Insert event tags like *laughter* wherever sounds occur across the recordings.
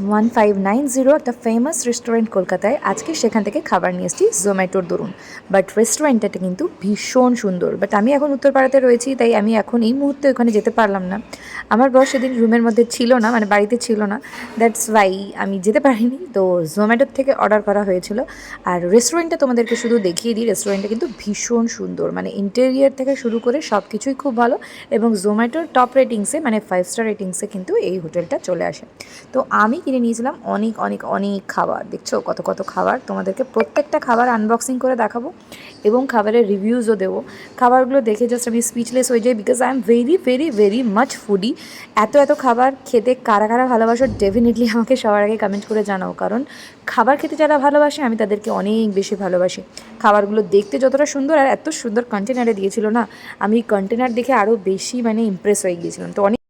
One five nine zero একটা famous restaurant কলকাতায় আজকে সেখান থেকে খাবার নিয়ে এসেছি জোম্যাটোর দরুন। বাট রেস্টুরেন্টটা কিন্তু ভীষণ সুন্দর। বাট আমি এখন উত্তরপাড়াতে রয়েছি, তাই আমি এখন এই মুহূর্তে ওখানে যেতে পারলাম না। আমার বস সেদিন রুমের মধ্যে ছিল না মানে বাড়িতে ছিল না। দ্যাটস ওয়াই আমি যেতে পারিনি। তো জোম্যাটোর থেকে অর্ডার করা হয়েছিল। আর রেস্টুরেন্টটা তোমাদেরকে শুধু দেখিয়ে দিই রেস্টুরেন্টটা কিন্তু ভীষণ সুন্দর। মানে ইন্টেরিয়ার থেকে শুরু করে সব কিছুই খুব ভালো। এবং জোম্যাটোর টপ রেটিংসে মানে ফাইভ স্টার রেটিংসে কিন্তু এই হোটেলটা চলে আসে। তো আমি কিনে নিয়েছিলাম। অনেক অনেক অনেক খাবার। দেখছ কত কত খাবার? তোমাদেরকে প্রত্যেকটা খাবার আনবক্সিং করে দেখাবো এবং খাবারের রিভিউজও দেবো। খাবারগুলো দেখে জাস্ট আমি স্পিচলেস হয়ে যাই because I am very very very much foodie এত এত খাবার খেতে কারা কারা ভালোবাসো ডেফিনেটলি আমাকে সবার আগে কমেন্ট করে জানাও। কারণ খাবার খেতে যারা ভালোবাসে, আমি তাদেরকে অনেক বেশি ভালোবাসি। খাবারগুলো দেখতে যতটা সুন্দর আর এত সুন্দর কন্টেনারে দিয়েছিল না, আমি কন্টেনার দেখে আরও বেশি মানে ইমপ্রেস হয়ে গিয়েছিলাম। তো অনেক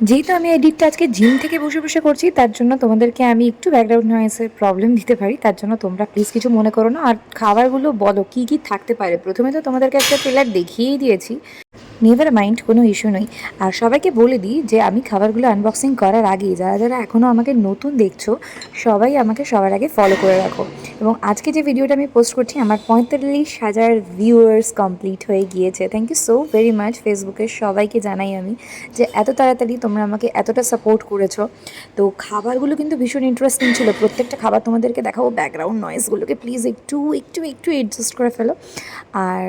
যেহেতু আমি এডিটটা আজকে জিম থেকে বসে বসে করছি, তার জন্য তোমাদেরকে আমি একটু ব্যাকগ্রাউন্ড নয়েসের প্রবলেম দিতে পারি। তার জন্য তোমরা প্লিজ কিছু মনে করো না। আর খাবারগুলো বলো, কি কি থাকতে পারে? প্রথমে তো তোমাদেরকে একটা ট্রেলার দেখিয়েই দিয়েছি। নেভার মাইন্ড কোনো ইস্যু নেই আর সবাইকে বলে দিই যে, আমি খাবারগুলো আনবক্সিং করার আগে যারা যারা এখনও আমাকে নতুন দেখছ, সবাই আমাকে সবার আগে ফলো করে রাখো। এবং আজকে যে ভিডিওটা আমি পোস্ট করছি, আমার পঁয়তাল্লিশ হাজার ভিউয়ার্স কমপ্লিট হয়ে গিয়েছে। Thank you so very much ফেসবুকের সবাইকে জানাই আমি যে, এত তাড়াতাড়ি তোমরা আমাকে এতটা সাপোর্ট করেছ। তো খাবারগুলো কিন্তু ভীষণ ইন্টারেস্টিং ছিল। প্রত্যেকটা খাবার তোমাদেরকে দেখাবো ব্যাকগ্রাউন্ড নয়েসগুলোকে প্লিজ একটু একটু একটু অ্যাডজাস্ট করে ফেলো। আর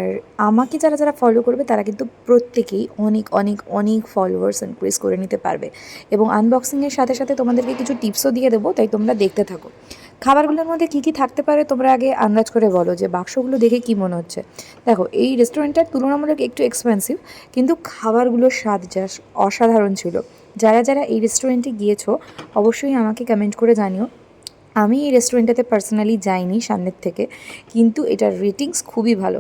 আমাকে যারা যারা ফলো করবে, তারা কিন্তু প্রত্যেকেই অনেক অনেক অনেক ফলোয়ার্স ইনক্রিজ করে নিতে পারবে। এবং আনবক্সিংয়ের সাথে সাথে তোমাদেরকে কিছু টিপসও দিয়ে দেবো, তাই তোমরা দেখতে থাকো। খাবারগুলোর মধ্যে কী কী থাকতে পারে তোমরা আগে আন্দাজ করে বলো যে বাক্সগুলো দেখে কী মনে হচ্ছে। দেখো, এই রেস্টুরেন্টটার তুলনামূলক একটু এক্সপেন্সিভ কিন্তু খাবারগুলোর স্বাদ যা অসাধারণ ছিল। যারা যারা এই রেস্টুরেন্টে গিয়েছো, অবশ্যই আমাকে কমেন্ট করে জানিও। আমি এই রেস্টুরেন্টটাতে পার্সোনালি যাইনি সামনের থেকে, কিন্তু এটার রেটিংস খুবই ভালো।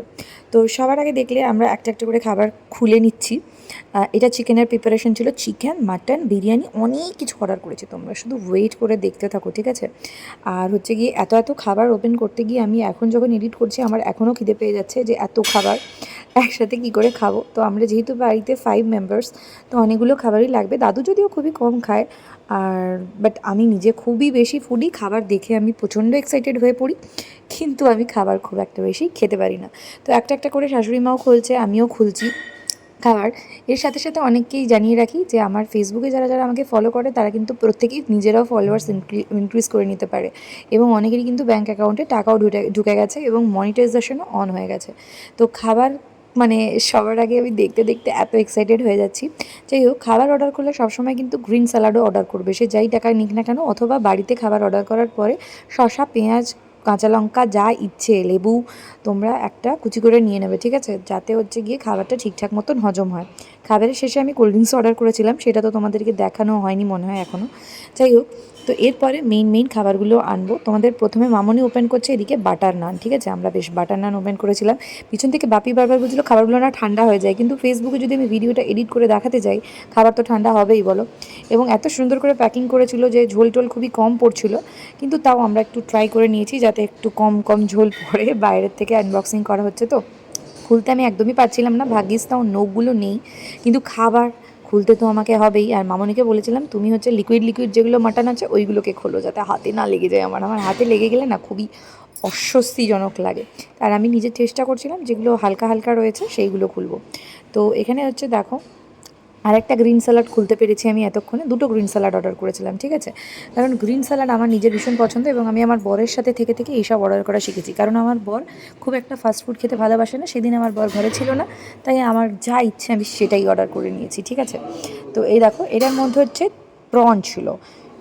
তো সবার আগে দেখলে আমরা একটা একটা করে খাবার খুলে নিচ্ছি। এটা চিকেনের প্রিপারেশন ছিল চিকেন মাটন বিরিয়ানি, অনেক কিছু অর্ডার করেছি তোমরা। শুধু ওয়েট করে দেখতে থাকো, ঠিক আছে? আর হচ্ছে গিয়ে এত এত খাবার ওপেন করতে গিয়ে আমি এখন যখন এডিট করছি, আমার এখনও খিদে পেয়ে যাচ্ছে যে এত খাবার একসাথে কি করে খাব। তো আমরা যেহেতু বাড়িতে ফাইভ মেম্বার্স তো অনেকগুলো খাবারই লাগবে। দাদু যদিও খুবই কম খায়, আর বাট আমি নিজে খুবই বেশি ফুডি খাবার দেখে আমি প্রচণ্ড এক্সাইটেড হয়ে পড়ি, কিন্তু আমি খাবার খুব একটা বেশি খেতে পারি না। তো একটা একটা করে শাশুড়ি মাও খুলছে, আমিও খুলছি। খাবার এর সাথে সাথে অনেককেই জানিয়ে রাখি যে আমার ফেসবুকে যারা যারা আমাকে ফলো করে, তারা কিন্তু প্রত্যেকেই নিজেরাও ফলোয়ার্স ইনক্রিজ করে নিতে পারে। এবং অনেকেরই কিন্তু ব্যাঙ্ক অ্যাকাউন্টে টাকাও ঢুকে ঢুকে গেছে এবং মনিটাইজেশনও অন হয়ে গেছে। তো খাবার মানে সবার আগে আমি দেখতে দেখতে এত এক্সাইটেড হয়ে যাচ্ছি। যাই হোক, খাবার অর্ডার করলে সবসময় কিন্তু গ্রিন স্যালাডও অর্ডার করবে। সে যাই টাকায় নিক না কেন, অথবা বাড়িতে খাবার অর্ডার করার পরে শসা, পেঁয়াজ কাঁচা লঙ্কা যা ইচ্ছে, লেবু তোমরা একটা কুচি করে নিয়ে নেবে, ঠিক আছে? যাতে হচ্ছে গিয়ে খাবারটা ঠিকঠাক মতন হজম হয়। খাবারের শেষে আমি কোল্ড ড্রিঙ্কস অর্ডার করেছিলাম, সেটা তো তোমাদেরকে দেখানো হয়নি মনে হয় এখনও যাই হোক তো এরপরে মেইন মেইন খাবারগুলো আনব। তোমাদের প্রথমে মামনি ওপেন করছে, এদিকে বাটার নান ঠিক আছে? আমরা বেশ বাটার নান ওপেন করেছিলাম। পিছন থেকে বাপি বারবার বলছিল খাবারগুলো না ঠান্ডা হয়ে যায়। কিন্তু ফেসবুকে যদি আমি ভিডিওটা এডিট করে দেখাতে যাই, খাবার তো ঠান্ডা হবেই, বলো। এবং এত সুন্দর করে প্যাকিং করেছিল যে ঝোল টোল খুবই কম পড়ছিল। কিন্তু তাও আমরা একটু ট্রাই করে নিয়েছি যাতে একটু কম কম ঝোল পড়ে। বাইরের থেকে আনবক্সিং করা হচ্ছে তো। খুলতে আমি একদমই পাচ্ছিলাম না। ভাগ্যিস তাও নোকগুলো নেই। কিন্তু খাবার খুলতে তো আমাকে হবেই। আর মামনিকে বলেছিলাম, তুমি হচ্ছে লিকুইড লিকুইড যেগুলো মাটন আছে, ওইগুলোকে খোলো, যাতে হাতে না লেগে যায়। আমার আমার হাতে লেগে গেলে না খুবই অস্বস্তিজনক লাগে। আর আমি নিজে চেষ্টা করছিলাম যেগুলো হালকা হালকা রয়েছে, সেইগুলো খুলবো। তো এখানে হচ্ছে দেখো আর একটা গ্রিন স্যালাড খুলতে পেরেছি আমি এতক্ষণে। দুটো গ্রিন স্যালাড অর্ডার করেছিলাম, ঠিক আছে? কারণ গ্রিন স্যালাড আমার নিজের ভীষণ পছন্দ এবং আমি আমার বরের সাথে থেকে থেকে এইসব অর্ডার করা শিখেছি। কারণ আমার বর খুব একটা ফাস্ট ফুড খেতে ভালোবাসে না, সেদিন আমার বর ঘরে ছিল না, তাই আমার যা ইচ্ছে আমি সেটাই অর্ডার করে নিয়েছি, ঠিক আছে? তো এই দেখো, এটার মধ্যে হচ্ছে প্রন ছিল।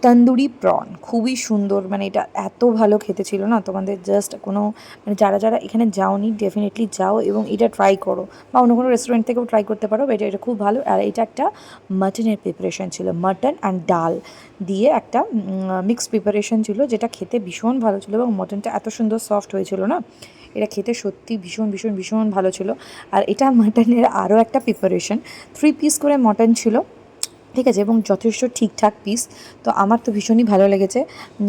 তন্দুরি প্রন খুবই সুন্দর। মানে এটা এত ভালো খেতে ছিল না, তোমাদের জাস্ট কোনো মানে যারা যারা এখানে যাওনি ডেফিনেটলি যাও এবং এটা ট্রাই করো। বা অন্য কোনো রেস্টুরেন্ট থেকেও ট্রাই করতে পারো এটা এটা খুব ভালো। আর এটা একটা মাটনের প্রিপারেশন ছিল মাটন অ্যান্ড ডাল দিয়ে একটা মিক্স প্রিপারেশন ছিল, যেটা খেতে ভীষণ ভালো ছিল এবং মটনটা এত সুন্দর সফট হয়েছিল না, এটা খেতে সত্যি ভীষণ ভীষণ ভীষণ ভালো ছিল। আর এটা মাটনের আরও একটা প্রিপারেশন থ্রি পিস করে মটন ছিল। ঠিক আছে, এবং যথেষ্ট ঠিকঠাক পিস তো আমার তো ভীষণই ভালো লেগেছে।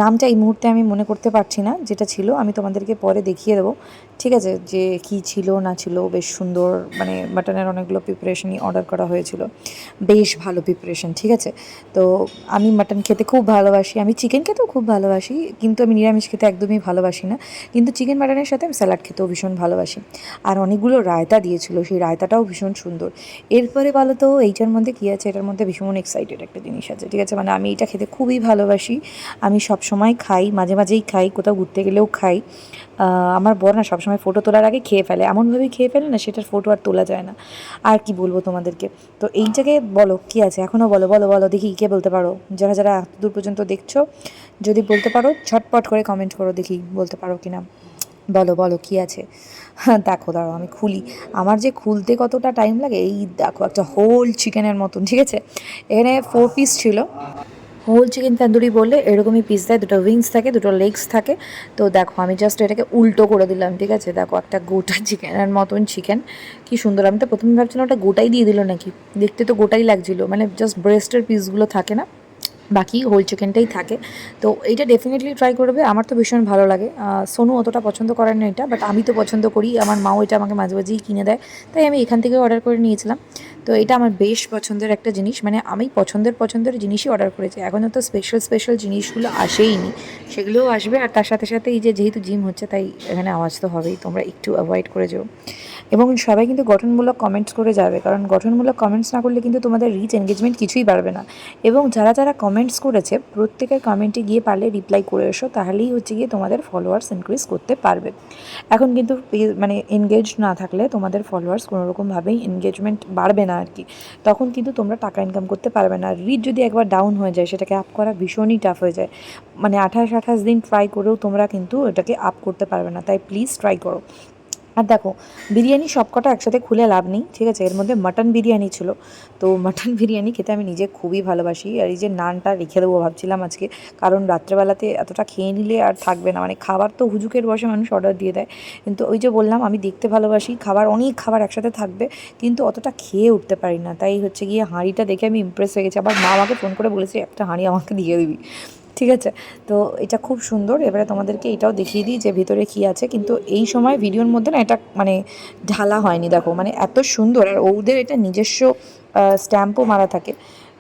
নামটা এই মুহূর্তে আমি মনে করতে পারছি না, যেটা ছিল, আমি তোমাদেরকে পরে দেখিয়ে দেবো। ঠিক আছে, যে কি ছিল, না ছিল, বেশ সুন্দর মানে মাটনের অনেকগুলো প্রিপারেশনই অর্ডার করা হয়েছিল। বেশ ভালো প্রিপারেশন ঠিক আছে? তো আমি মাটন খেতে খুব ভালোবাসি, আমি চিকেন খেতেও খুব ভালোবাসি, কিন্তু আমি নিরামিষ খেতে একদমই ভালোবাসি না। কিন্তু চিকেন মাটনের সাথে আমি স্যালাড খেতেও ভীষণ ভালোবাসি। আর অনেকগুলো রায়তা দিয়েছিল, সেই রায়তাটাও ভীষণ সুন্দর। এরপরে বলো তো এইটার মধ্যে কী আছে? এটার মধ্যে ভীষণ এক্সাইটেড একটা জিনিস আছে, ঠিক আছে? মানে আমি এটা খেতে খুবই ভালোবাসি। আমি সব সময় খাই, মাঝে মাঝেই খাই, কোথাও ঘুরতে গেলেও খাই। আমার বর না সবসময় ফটো তোলার আগে খেয়ে ফেলে। এমনভাবেই খেয়ে ফেলে না, সেটার ফটো আর তোলা যায় না। আর কি বলব তোমাদেরকে? তো এইটাকে বলো, কি আছে? এখনও বলো বলো বলো, দেখি কে বলতে পারো। যারা যারা দূর পর্যন্ত দেখছ, যদি বলতে পারো ছটপট করে কমেন্ট করো, দেখি বলতে পারো কি না বলো বলো, কী আছে? হ্যাঁ দেখো, দাঁড়াও, আমি খুলি। আমার যে খুলতে কতটা টাইম লাগে, এই দেখো, একটা হোল চিকেনের মতন, ঠিক আছে? এখানে ফোর পিস ছিল। হোল চিকেন তান্দুরি বললে এরকমই পিস দেয়, দুটো উইংস থাকে, দুটো লেগস থাকে। তো দেখো, আমি জাস্ট এটাকে উল্টো করে দিলাম, ঠিক আছে? দেখো, একটা গোটা চিকেনের মতন চিকেন কি সুন্দর। আমি তো প্রথমে ভাবছিলাম ওটা গোটাই দিয়ে দিল নাকি? দেখতে তো গোটাই লাগছিল মানে জাস্ট ব্রেস্টের পিসগুলো থাকে না? বাকি হোল চিকেনটাই থাকে। তো এইটা ডেফিনেটলি ট্রাই করবে। আমার তো ভীষণ ভালো লাগে। সোনু অতটা পছন্দ করেন না এটা বাট আমি তো পছন্দ করি। আমার মাও এটা আমাকে মাঝে মাঝেই কিনে দেয়। তাই আমি এখান থেকে অর্ডার করে নিয়েছিলাম। তো এটা আমার বেশ পছন্দের একটা জিনিস। মানে আমি পছন্দের পছন্দের জিনিসই অর্ডার করেছি। এখনও তো স্পেশাল স্পেশাল জিনিসগুলো আসেই নি সেগুলোও আসবে। আর তার সাথে সাথে এই যে যেহেতু জিম হচ্ছে, তাই এখানে আওয়াজ তো হবেই। তোমরা একটু অ্যাভয়েড করে যাও। এবং সবাই কিন্তু গঠনমূলক কমেন্টস করে যাবে। কারণ গঠনমূলক কমেন্টস না করলে কিন্তু তোমাদের রিচ এনগেজমেন্ট কিছুই বাড়বে না। এবং যারা যারা কমেন্টস করেছে, প্রত্যেকের কমেন্টে গিয়ে পারলে রিপ্লাই করে এসো, তাহলেই হচ্ছে গিয়ে তোমাদের ফলোয়ার্স ইনক্রিজ করতে পারবে। এখন কিন্তু মানে এনগেজ না থাকলে তোমাদের ফলোয়ার্স কোনোরকমভাবেই এনগেজমেন্ট বাড়বে না আর কি তখন কিন্তু তোমরা টাকা ইনকাম করতে পারবে না। রিচ যদি একবার ডাউন হয়ে যায়, সেটাকে আপ করা ভীষণই টাফ হয়ে যায়। মানে আঠাশ আঠাশ দিন ট্রাই করেও তোমরা কিন্তু এটাকে আপ করতে পারবে না। তাই প্লিজ ট্রাই করো। আর দেখো, বিরিয়ানি সবকটা একসাথে খুলে লাভ নেই, ঠিক আছে? এর মধ্যে মাটন বিরিয়ানি ছিল। তো মাটন বিরিয়ানি খেতে আমি নিজে খুবই ভালোবাসি। আর এই যে নানটা রেখে দেবো ভাবছিলাম আজকে, কারণ রাত্রেবেলাতে এতটা খেয়ে নিলে আর থাকবে না। মানে খাবার তো হুজুকের বসে মানুষ অর্ডার দিয়ে দেয়। কিন্তু ওই যে বললাম, আমি দেখতে ভালোবাসি, খাবার, অনেক খাবার একসাথে থাকবে, কিন্তু অতটা খেয়ে উঠতে পারি না। তাই হচ্ছে গিয়ে হাঁড়িটা দেখে আমি ইমপ্রেস হয়ে গেছি। আবার মা আমাকে ফোন করে বলেছে, একটা হাঁড়ি আমাকে দিয়ে দিবি। ঠিক আছে? তো এটা খুব সুন্দর। এবারে তোমাদেরকে এটাও দেখিয়ে দিই যে ভিতরে কী আছে। কিন্তু এই সময় ভিডিওর মধ্যে না এটা মানে ঢালা হয়নি, দেখো। মানে এত সুন্দর। আর ওদের এটা নিজস্ব স্ট্যাম্পও মারা থাকে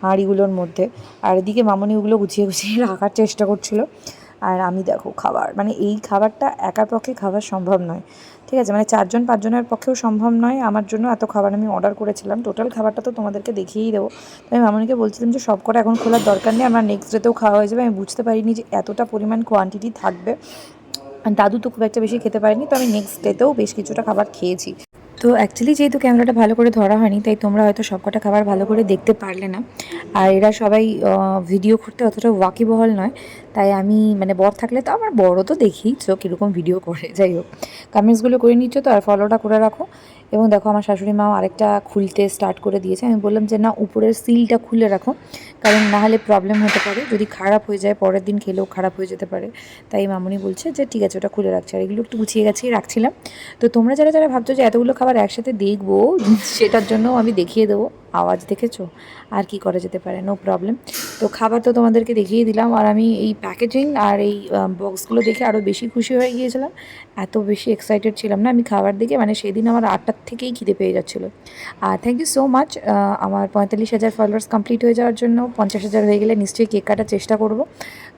হাঁড়িগুলোর মধ্যে। আর এদিকে মামনি ওগুলো গুছিয়ে গুছিয়ে *laughs* রাখার চেষ্টা করছিল। আর আমি দেখো, খাবার। মানে এই খাবারটা একার পক্ষে খাবার সম্ভব নয়। ঠিক আছে মানে চারজন, পাঁচজনের পক্ষেও সম্ভব নয়। আমার জন্য এত খাবার আমি অর্ডার করেছিলাম। টোটাল খাবারটা তো তোমাদেরকে দেখিয়েই দেবো। তো আমি মামনিকে বলছিলাম যে, সব কটা এখন খোলার দরকার নেই। আমার নেক্সট ডেতেও খাওয়া হয়ে যাবে। আমি বুঝতে পারিনি যে, এতটা পরিমাণ কোয়ান্টিটি থাকবে। দাদু তো খুব একটা বেশি খেতে পারেনি। তো আমি নেক্সট ডেতেও বেশ কিছুটা খাবার খেয়েছি। তো অ্যাকচুয়ালি যেহেতু ক্যামেরাটা ভালো করে ধরা হয়নি, তাই তোমরা হয়তো সবকটা খাবার ভালো করে দেখতে পারলে না। আর এরা সবাই ভিডিও করতে অতটা ওয়াকিবহল নয়, তাই আমি মানে বর থাকলে তো আমার বড় তো দেখেইছো কীরকম ভিডিও করে, যাই হোক। কমেন্টসগুলো করে নিচ্ছ তো, আর ফলোটা করে রাখো। এবং দেখো আমার শাশুড়ি মাও আরেকটা খুলতে স্টার্ট করে দিয়েছে। আমি বললাম যে, না, উপরের সিলটা খুলে রাখো, কারণ না হলে প্রবলেম হতে পারে। যদি খারাপ হয়ে যায়, পরের দিন খেলেও খারাপ হয়ে যেতে পারে। তাই মামুনি বলছে যে, ঠিক আছে, ওটা খুলে রাখছে। আর এগুলো একটু গুছিয়ে গেছেই রাখছিলাম। তো তোমরা যারা যারা ভাবছ যে এতগুলো খাবার একসাথে দেখব, সেটার জন্য আমি দেখিয়ে দেবো। আওয়াজ দেখেছ? আর কি করা যেতে পারে? নো প্রবলেম তো খাবার তো তোমাদেরকে দেখিয়ে দিলাম, আর আমি এই প্যাকেজিং আর এই বক্সগুলো দেখে আরও বেশি খুশি হয়ে গিয়েছিলাম। এত বেশি এক্সাইটেড ছিলাম না, আমি খাবার দেখে মানে সেদিন আমার আটটার থেকেই খিদে পেয়ে যাচ্ছিল। আর থ্যাংক ইউ সো মাচ আমার পঁয়তাল্লিশ হাজার ফলোয়ার্স কমপ্লিট হয়ে যাওয়ার জন্য, পঞ্চাশ হাজার হয়ে গেলে নিশ্চয়ই কেক কাটার চেষ্টা করব।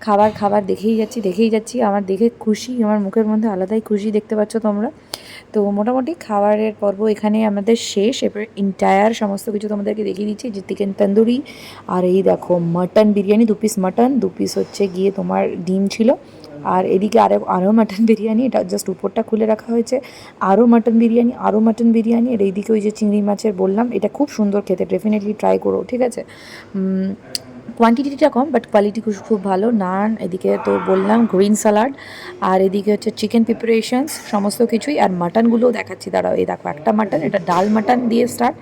খাবার খাবার দেখেই যাচ্ছি দেখেই যাচ্ছি। আমার দেখে খুশি, আমার মুখের মধ্যে আলাদাই খুশি দেখতে পাচ্ছ তোমরা। তো মোটামুটি খাবারের পর্ব এখানে আমাদের শেষ। এবার ইন্টায়ার সমস্ত কিছু তোমাদেরকে দেখিয়ে দিচ্ছি। যে চিকেন তন্দুরি আর এই দেখো মাটন বিরিয়ানি, দু পিস মাটন দু পিস হচ্ছে গিয়ে তোমার ডিম ছিল। আর এদিকে আরও আরও মাটন বিরিয়ানি, এটা জাস্ট উপরটা খুলে রাখা হয়েছে। আরও মাটন বিরিয়ানি আরও মাটন বিরিয়ানি, আর এইদিকে ওই যে চিংড়ি মাছের বললাম, এটা খুব সুন্দর খেতে ডেফিনেটলি ট্রাই করো, ঠিক আছে? কোয়ান্টিটিটা কম বাট কোয়ালিটি খুব খুব ভালো। নান, এদিকে তো বললাম গ্রিন সালাড আর এদিকে হচ্ছে চিকেন প্রিপারেশনস সমস্ত কিছুই। আর মাটনগুলোও দেখাচ্ছি, দাঁড়াও, এই দেখো, একটা মাটন এটা ডাল মাটন দিয়ে স্টার্ট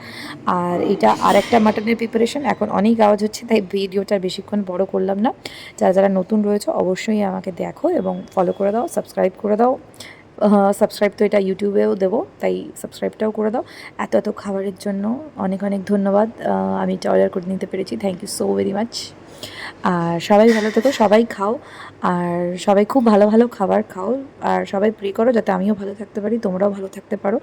আর এটা আর একটা মাটনের প্রিপারেশন এখন অনেক আওয়াজ হচ্ছে, তাই ভিডিওটা বেশিক্ষণ বড় করলাম না। যারা যারা নতুন রয়েছে, অবশ্যই আমাকে দেখো এবং ফলো করে দাও সাবস্ক্রাইব করে দাও। সাবস্ক্রাইব তো এটা ইউটিউবেও দেবো, তাই সাবস্ক্রাইবটাও করে দাও। এত এত খাবারের জন্য অনেক অনেক ধন্যবাদ। আমি এটা অর্ডার করে নিতে পেরেছি। Thank you so very much আর সবাই ভালো থেকো, সবাই খাও। আর সবাই খুব ভালো ভালো খাবার খাও। আর সবাই প্রে করো যাতে আমিও ভালো থাকতে পারি, তোমরাও ভালো থাকতে পারো।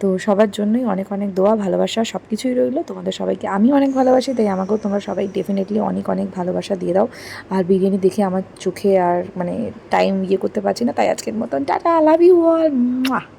তো সবার জন্যই অনেক অনেক দোয়া, ভালোবাসা সব কিছুই রইল। তোমাদের সবাইকে আমি অনেক ভালোবাসি, তাই আমাকেও তোমরা সবাই ডেফিনেটলি অনেক অনেক ভালোবাসা দিয়ে দাও। আর বিরিয়ানি দেখে আমার চোখে আর মানে টাইম ইয়ে করতে পারছি না, তাই আজকের মতন, টাটা লাভ ইউ অল